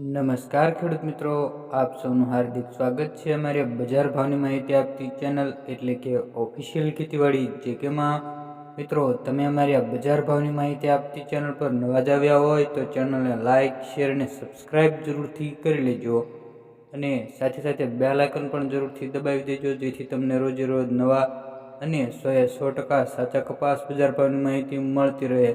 નમસ્કાર ખેડૂત મિત્રો, આપ સૌનું હાર્દિક સ્વાગત છે અમારી બજાર ભાવની માહિતી આપતી ચેનલ એટલે કે ઓફિશિયલ ખેતીવાડી, જે કેમાં મિત્રો, તમે અમારી આ બજાર ભાવની માહિતી આપતી ચેનલ પર નવા જ આવ્યા હોય તો ચેનલને લાઇક શેર અને સબસ્ક્રાઈબ જરૂરથી કરી લેજો અને સાથે સાથે બેલ આઇકન પણ જરૂરથી દબાવી દેજો, જેથી તમને રોજે રોજ નવા અને સોએ સો ટકા સાચા કપાસ બજાર ભાવની માહિતી મળતી રહે.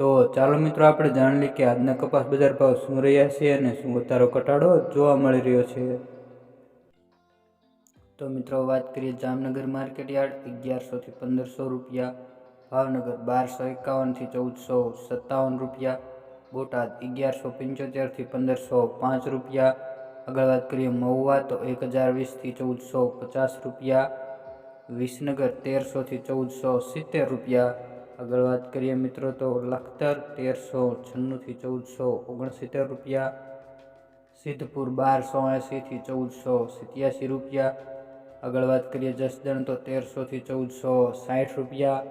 તો ચાલો મિત્રો, આપણે જાણી લઈએ કે આજના કપાસ બજાર ભાવ શું રહ્યા છે અને શું વધારો ઘટાડો જોવા મળી રહ્યો છે. તો મિત્રો, વાત કરીએ જામનગર માર્કેટ યાર્ડ અગિયારસોથી પંદરસો રૂપિયા, ભાવનગર બારસો એકાવનથી ચૌદસો સત્તાવન રૂપિયા, બોટાદ અગિયારસો પંચોતેરથી પંદરસો પાંચ રૂપિયા, આગળ વાત કરીએ મહુવા તો એક હજાર વીસથી ચૌદસો પચાસ રૂપિયા, વિસનગર તેરસોથી ચૌદસો સિત્તેર રૂપિયા આગળ વાત કરીએ મિત્રો તો લખતર તેરસો છન્નુંથી ચૌદસો ઓગણસિત્તેર રૂપિયા, સિદ્ધપુર બારસો એંસીથી ચૌદસો સિત્યાસી રૂપિયા. આગળ વાત કરીએ જસદણ તો તેરસોથી ચૌદસો સાઠ રૂપિયા.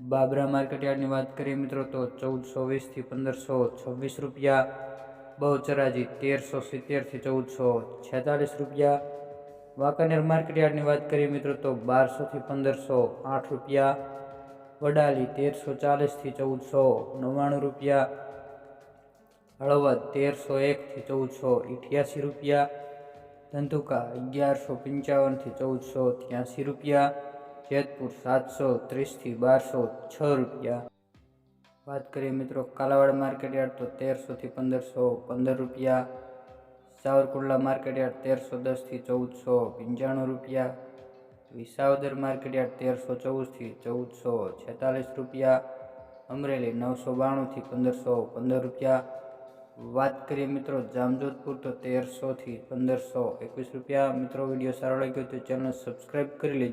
બાબરા માર્કેટયાર્ડની વાત કરીએ મિત્રો તો ચૌદસો વીસથી પંદરસો છવ્વીસ રૂપિયા. બહુચરાજી તેરસો સિત્તેરથી ચૌદસો છેતાલીસ રૂપિયા. વાંકાનેર માર્કેટયાર્ડની વાત કરીએ મિત્રો તો બારસોથી પંદરસો આઠ રૂપિયા. વડાલી તેરસો ચાલીસથી ચૌદસો, નવ્વાણું રૂપિયા, હળવદ તેરસો એકથી ચૌદસો અઠ્યાસી રૂપિયા, ધંધુકા અગિયારસો પંચાવનથી ચૌદસો, ત્યાંસી રૂપિયા, જેતપુર સાતસો ત્રીસથી બારસો છ રૂપિયા. વાત કરીએ મિત્રો કાલાવાડ માર્કેટ યાર્ડ તો તેરસોથી પંદરસો પંદર રૂપિયા, સાવરકુંડલા માર્કેટ યાર્ડ તેરસો દસથી ચૌદસો પંચાણું રૂપિયા વિસાવદર માર્કેટ યાર્ડ તેરસો ચૌદથી ચૌદસો છેતાલીસ રૂપિયા, અમરેલી નવસો બાણુંથી પંદરસો પંદર રૂપિયા. વાત કરીએ મિત્રો જામજોધપુર તો તેરસોથી પંદરસો એકવીસ રૂપિયા. મિત્રો વીડિયો સારો લાગ્યો તો ચેનલ સબસ્ક્રાઈબ કરી લેજો.